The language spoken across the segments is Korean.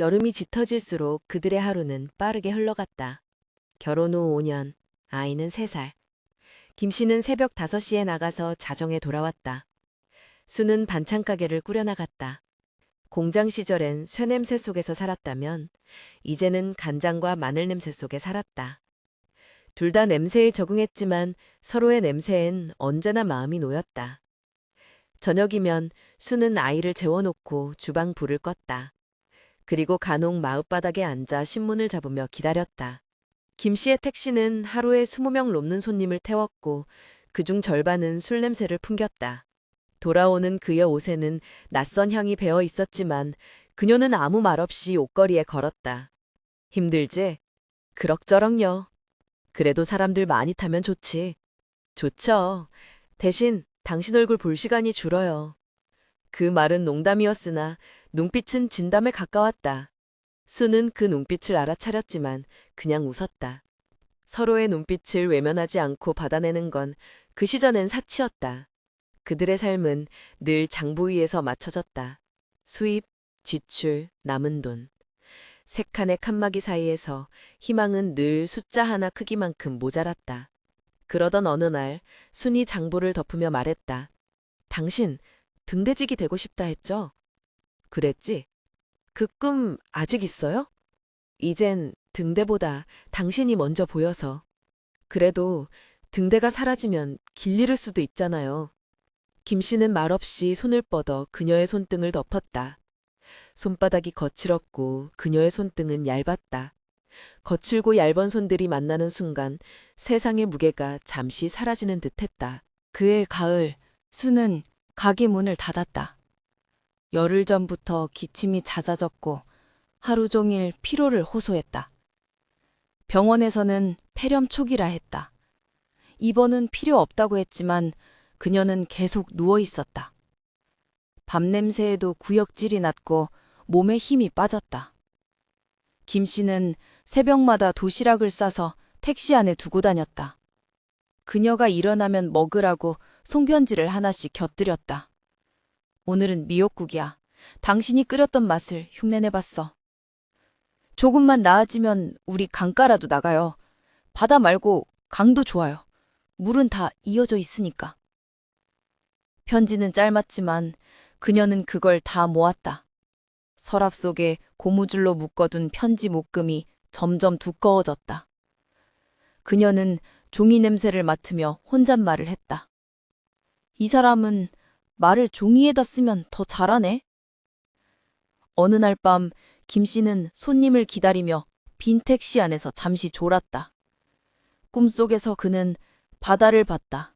여름이 짙어질수록 그들의 하루는 빠르게 흘러갔다. 결혼 후 5년, 아이는 3살. 김 씨는 새벽 5시에 나가서 자정에 돌아왔다. 수는 반찬 가게를 꾸려나갔다. 공장 시절엔 쇠 냄새 속에서 살았다면 이제는 간장과 마늘 냄새 속에 살았다. 둘 다 냄새에 적응했지만 서로의 냄새엔 언제나 마음이 놓였다. 저녁이면 수는 아이를 재워놓고 주방 불을 껐다. 그리고 간혹 마룻바닥에 앉아 신문을 잡으며 기다렸다. 김 씨의 택시는 하루에 20명 넘는 손님을 태웠고 그중 절반은 술 냄새를 풍겼다. 돌아오는 그의 옷에는 낯선 향이 배어 있었지만 그녀는 아무 말 없이 옷걸이에 걸었다. 힘들지? 그럭저럭요. 그래도 사람들 많이 타면 좋지. 좋죠. 대신 당신 얼굴 볼 시간이 줄어요. 그 말은 농담이었으나 눈빛은 진담에 가까웠다. 수는 그 눈빛을 알아차렸지만 그냥 웃었다. 서로의 눈빛을 외면하지 않고 받아내는 건 그 시절엔 사치였다. 그들의 삶은 늘 장부 위에서 맞춰졌다. 수입, 지출, 남은 돈. 세 칸의 칸막이 사이에서 희망은 늘 숫자 하나 크기만큼 모자랐다. 그러던 어느 날 순이 장부를 덮으며 말했다. 당신 등대직이 되고 싶다 했죠? 그랬지? 그 꿈 아직 있어요? 이젠 등대보다 당신이 먼저 보여서. 그래도 등대가 사라지면 길 잃을 수도 있잖아요. 김 씨는 말없이 손을 뻗어 그녀의 손등을 덮었다. 손바닥이 거칠었고 그녀의 손등은 얇았다. 거칠고 얇은 손들이 만나는 순간 세상의 무게가 잠시 사라지는 듯했다. 그해 가을, 수는 가게 문을 닫았다. 열흘 전부터 기침이 잦아졌고 하루 종일 피로를 호소했다. 병원에서는 폐렴 초기라 했다. 입원은 필요 없다고 했지만 그녀는 계속 누워 있었다. 밤 냄새에도 구역질이 났고 몸에 힘이 빠졌다. 김 씨는 새벽마다 도시락을 싸서 택시 안에 두고 다녔다. 그녀가 일어나면 먹으라고 송편지를 하나씩 곁들였다. 오늘은 미역국이야. 당신이 끓였던 맛을 흉내내봤어. 조금만 나아지면 우리 강가라도 나가요. 바다 말고 강도 좋아요. 물은 다 이어져 있으니까. 편지는 짧았지만 그녀는 그걸 다 모았다. 서랍 속에 고무줄로 묶어둔 편지 묶음이 점점 두꺼워졌다. 그녀는 종이 냄새를 맡으며 혼잣말을 했다. 이 사람은 말을 종이에다 쓰면 더 잘하네. 어느 날 밤 김 씨는 손님을 기다리며 빈 택시 안에서 잠시 졸았다. 꿈속에서 그는 바다를 봤다.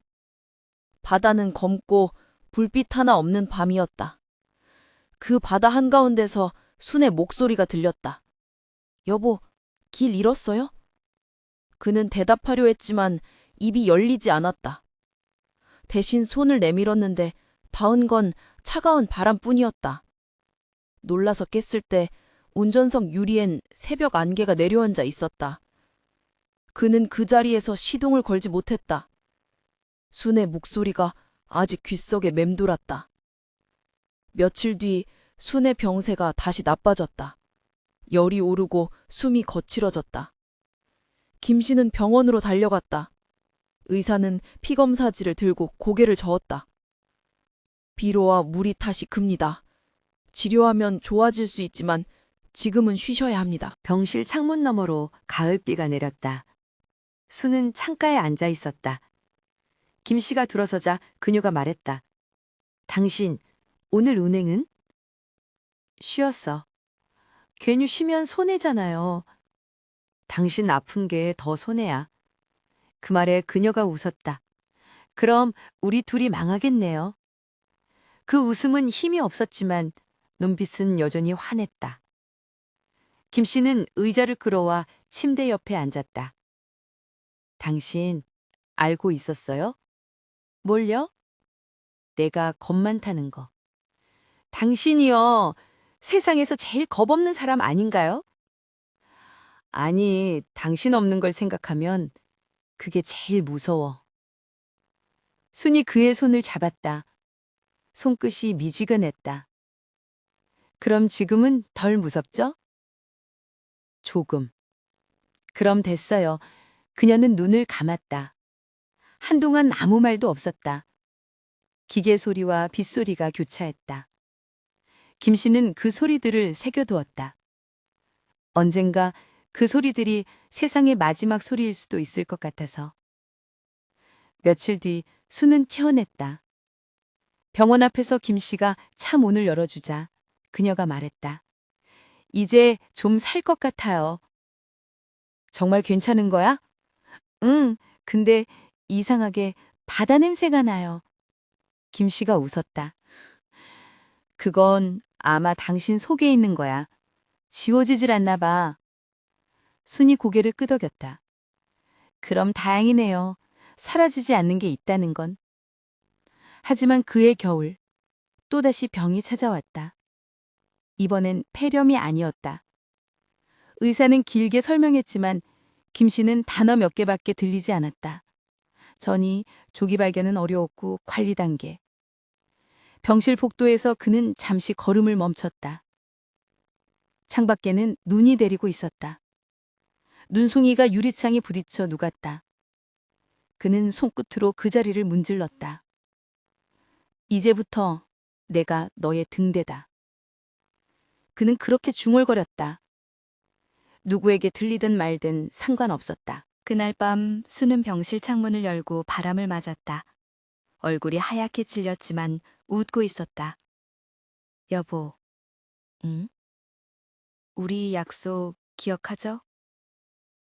바다는 검고 불빛 하나 없는 밤이었다. 그 바다 한가운데서 순의 목소리가 들렸다. 여보, 길 잃었어요? 그는 대답하려 했지만 입이 열리지 않았다. 대신 손을 내밀었는데 닿은 건 차가운 바람뿐이었다. 놀라서 깼을 때 운전석 유리엔 새벽 안개가 내려앉아 있었다. 그는 그 자리에서 시동을 걸지 못했다. 순의 목소리가 아직 귓속에 맴돌았다. 며칠 뒤 순의 병세가 다시 나빠졌다. 열이 오르고 숨이 거칠어졌다. 김 씨는 병원으로 달려갔다. 의사는 피검사지를 들고 고개를 저었다. 비로와 물이 다시 큽니다. 치료하면 좋아질 수 있지만 지금은 쉬셔야 합니다. 병실 창문 너머로 가을비가 내렸다. 수는 창가에 앉아 있었다. 김 씨가 들어서자 그녀가 말했다. 당신, 오늘 은행은? 쉬었어. 괜히 쉬면 손해잖아요. 당신 아픈 게 더 손해야. 그 말에 그녀가 웃었다. 그럼 우리 둘이 망하겠네요. 그 웃음은 힘이 없었지만 눈빛은 여전히 환했다. 김 씨는 의자를 끌어와 침대 옆에 앉았다. 당신 알고 있었어요? 뭘요? 내가 겁 많다는 거. 당신이요. 세상에서 제일 겁 없는 사람 아닌가요? 아니, 당신 없는 걸 생각하면 그게 제일 무서워. 순이 그의 손을 잡았다. 손끝이 미지근했다. 그럼 지금은 덜 무섭죠? 조금. 그럼 됐어요. 그녀는 눈을 감았다. 한동안 아무 말도 없었다. 기계 소리와 빗소리가 교차했다. 김 씨는 그 소리들을 새겨두었다. 언젠가 그 소리들이 세상의 마지막 소리일 수도 있을 것 같아서. 며칠 뒤 수는 퇴원했다. 병원 앞에서 김 씨가 차 문을 열어주자 그녀가 말했다. 이제 좀 살 것 같아요. 정말 괜찮은 거야? 응, 근데 이상하게 바다 냄새가 나요. 김 씨가 웃었다. 그건 아마 당신 속에 있는 거야. 지워지질 않나 봐. 순이 고개를 끄덕였다. 그럼 다행이네요. 사라지지 않는 게 있다는 건. 하지만 그해 겨울, 또다시 병이 찾아왔다. 이번엔 폐렴이 아니었다. 의사는 길게 설명했지만 김 씨는 단어 몇 개밖에 들리지 않았다. 전이 조기 발견은 어려웠고 관리 단계. 병실 복도에서 그는 잠시 걸음을 멈췄다. 창밖에는 눈이 내리고 있었다. 눈송이가 유리창에 부딪혀 누갔다. 그는 손끝으로 그 자리를 문질렀다. 이제부터 내가 너의 등대다. 그는 그렇게 중얼거렸다. 누구에게 들리든 말든 상관없었다. 그날 밤 수는 병실 창문을 열고 바람을 맞았다. 얼굴이 하얗게 질렸지만 웃고 있었다. 여보, 응? 우리 약속 기억하죠?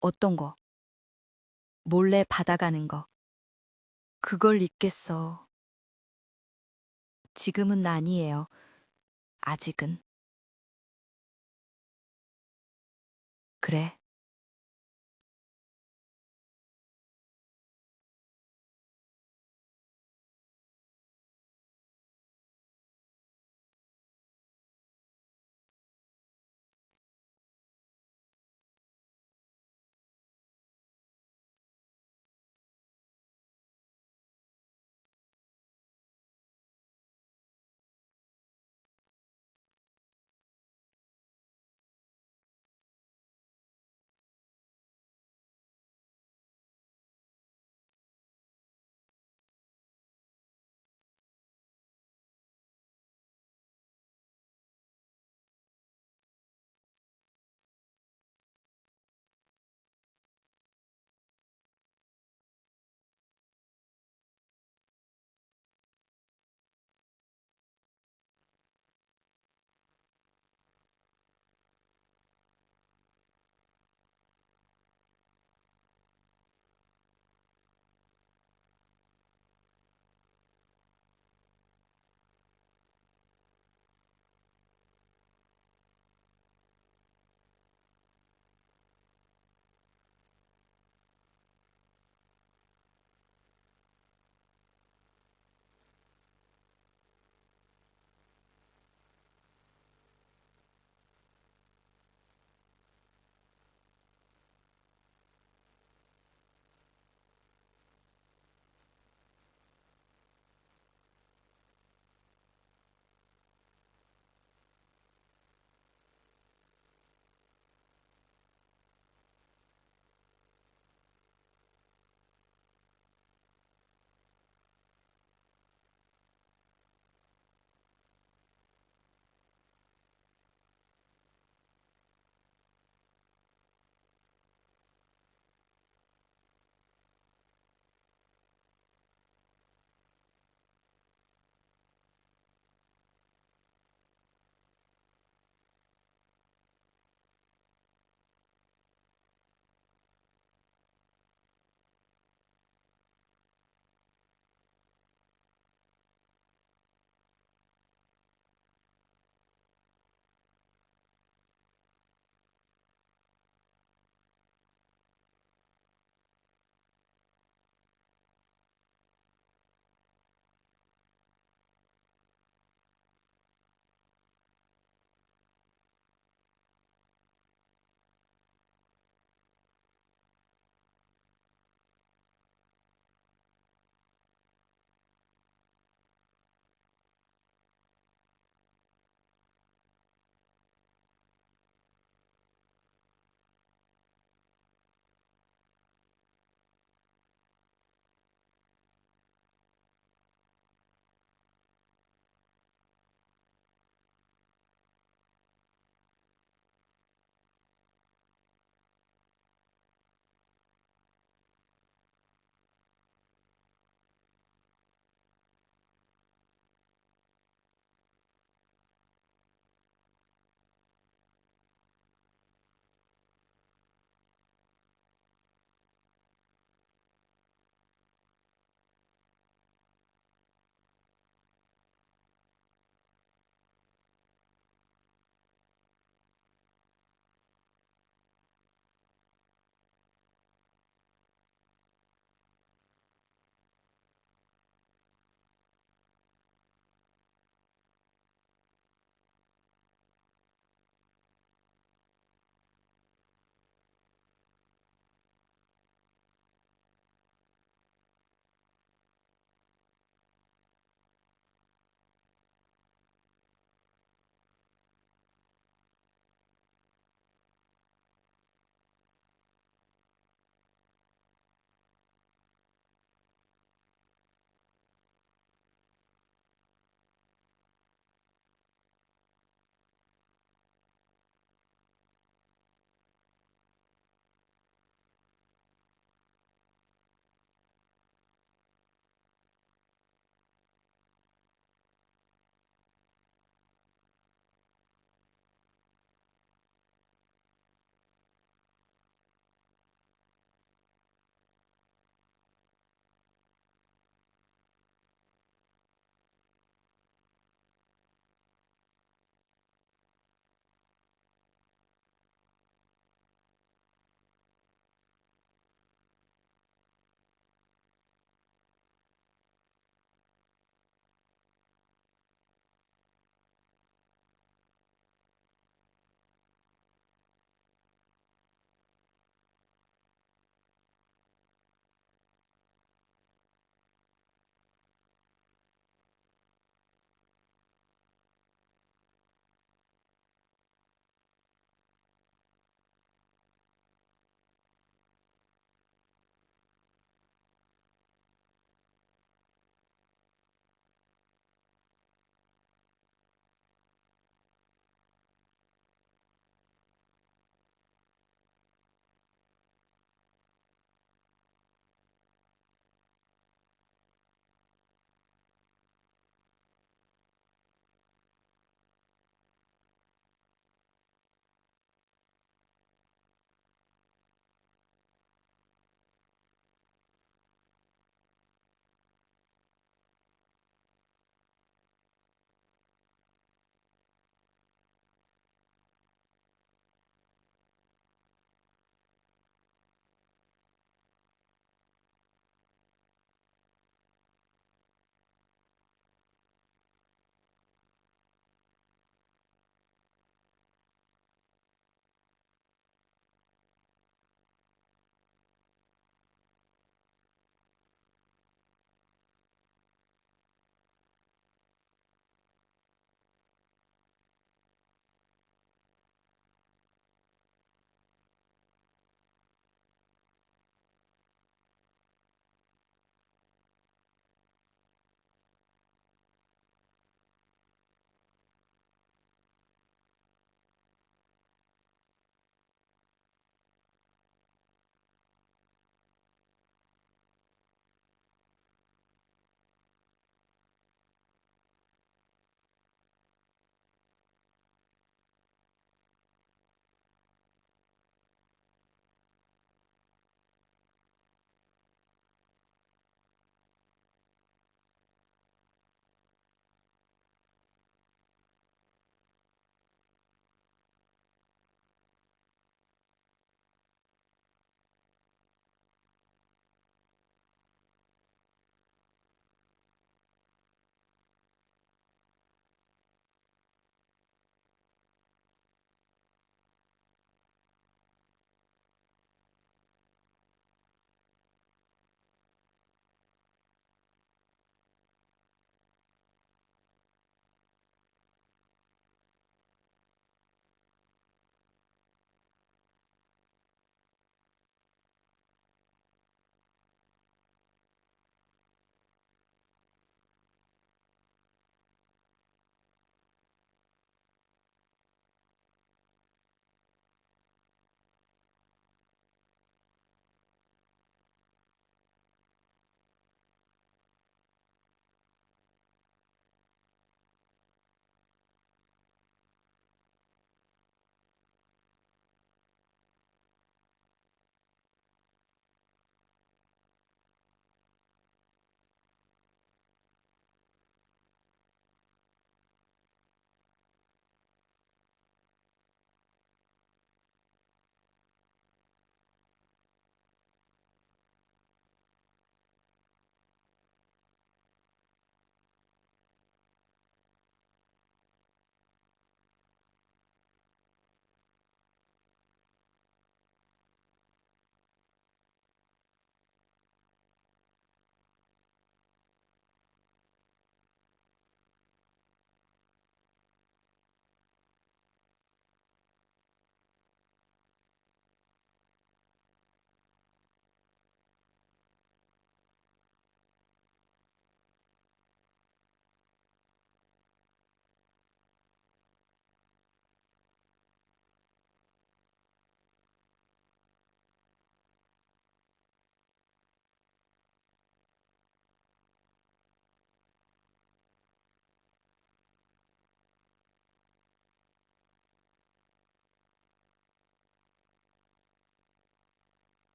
어떤 거? 몰래 받아가는 거. 그걸 잊겠어. 지금은 아니에요. 아직은. 그래.